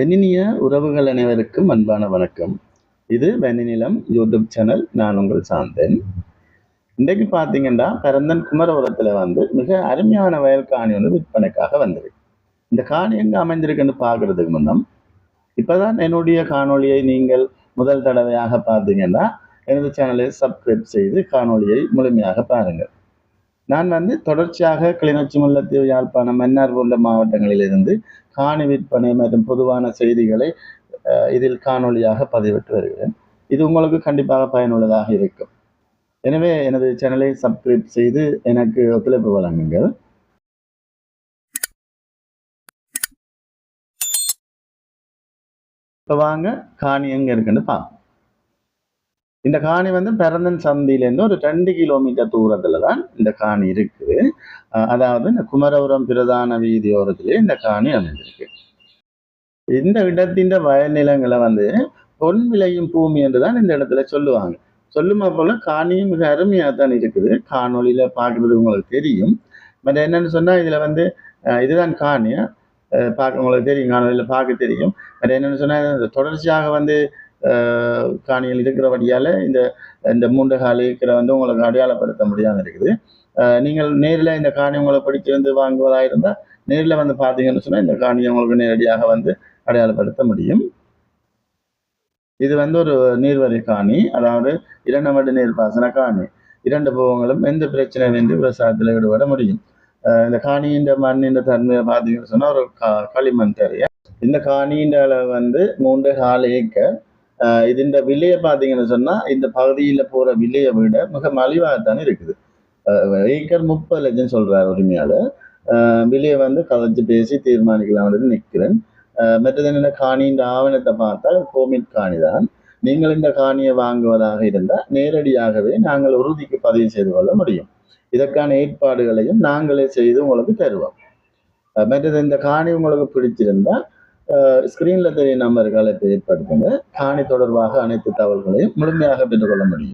எண்ணினிய உறவுகள் அனைவருக்கும் அன்பான வணக்கம். இது வெண்ணிலம் யூடியூப் சேனல். நான் உங்கள் சார்ந்தேன் இன்றைக்கு பார்த்தீங்கன்னா பரந்தன் குமரபுரத்தில் வந்து மிக அருமையான வயல் காணி ஒன்று விற்பனைக்காக வந்திருக்கு இந்த காணி எங்கே அமைந்திருக்குன்னு பார்க்கறதுக்கு முன்னம் இப்போ தான் என்னுடைய காணொளியை நீங்கள் முதல் தடவையாக பார்த்தீங்கன்னா எனது சேனலை சப்ஸ்கிரைப் செய்து காணொளியை முழுமையாக பாருங்கள். நான் வந்து தொடர்ச்சியாக கிளிநொச்சி முல்லத்தீவு யாழ்ப்பாணம் மன்னார் போன்ற மாவட்டங்களிலிருந்து காணி விற்பனை மற்றும் பொதுவான செய்திகளை அஹ், இதில் காணொளியாக பதிவிட்டு வருகிறேன். இது உங்களுக்கு கண்டிப்பாக பயனுள்ளதாக இருக்கும். எனவே எனது சேனலை சப்ஸ்கிரைப் செய்து எனக்கு ஒத்துழைப்பு வழங்குங்கள். இப்போ வாங்க காணி எங்கே இருக்குன்னு பார்ப்போம். இந்த காணி வந்து பிறந்தன் சந்தியிலேருந்து ஒரு ரெண்டு கிலோமீட்டர் தூரத்தில் தான் இந்த காணி இருக்குது அதாவது இந்த குமரபுரம் பிரதான வீதியோரத்திலே இந்த காணி அமைந்திருக்கு. இந்த இடத்தின் வயல் நிலங்களை வந்து பொன் விளையும் பூமி என்று தான் இந்த இடத்துல சொல்லுவாங்க. சொல்லுமா போல காணியும் மிக அருமையாக தான் இருக்குது. காணொலியில் பார்க்குறது உங்களுக்கு தெரியும். பட் என்னன்னு சொன்னால் இதில் வந்து இதுதான் காணி. அஹ் பார்க்க உங்களுக்கு தெரியும் காணொலியில் பார்க்க தெரியும். பட் என்னன்னு சொன்னால் தொடர்ச்சியாக வந்து காணியில் காணிகள் இருக்கிறபடியால் இந்த இந்த மூன்று கால் இருக்கிற வந்து உங்களுக்கு அடையாளப்படுத்த முடியாமல் இருக்குது. நீங்கள் நேரில் இந்த காணி உங்களை பிடிச்சிருந்து வாங்குவதாக இருந்தால் நேரில் வந்து பார்த்தீங்கன்னு சொன்னால் இந்த காணியை உங்களுக்கு நேரடியாக வந்து அடையாளப்படுத்த முடியும். இது வந்து ஒரு நீர்வரி காணி அதாவது இரண்டு இரண்டமடு நீர்ப்பாசன காணி. இரண்டு போகங்களும் எந்த பிரச்சனையின்றி விவசாயத்தில் ஈடுபட முடியும். இந்த காணியின் மண்ணின் தன்மையை பார்த்தீங்கன்னு சொன்னால் ஒரு க களிமண் தரைய. இந்த காணியின் அளவு வந்து மூன்று கால் ஏக்கர் இதன் விலையை பார்த்தீங்கன்னு சொன்னால் இந்த பகுதியில் போகிற விலையை விட மிக மலிவாகத்தானே இருக்குது. ஏக்கர் முப்பது லட்சம் சொல்கிறார் உரிமையாளர். விலையை வந்து கதைச்சு பேசி தீர்மானிக்கலாம்னு நிற்கிறேன் மற்றது என்ன காணின்ற ஆவணத்தை பார்த்தால் கோமிட் காணி தான் நீங்கள் இந்த காணியை வாங்குவதாக இருந்தால் நேரடியாகவே நாங்கள் உறுதிக்கு பதிவு செய்து கொள்ள முடியும். இதற்கான ஏற்பாடுகளையும் நாங்களே செய்து உங்களுக்கு தருவோம். மற்றது இந்த காணி உங்களுக்கு பிடிச்சிருந்தால் ஸ்க்ரீனில் தெரியும் நம்பர்களை ஏற்படுத்துங்க காணி தொடர்பாக அனைத்து தகவல்களையும் முழுமையாக பெற்றுக்கொள்ள முடியும்.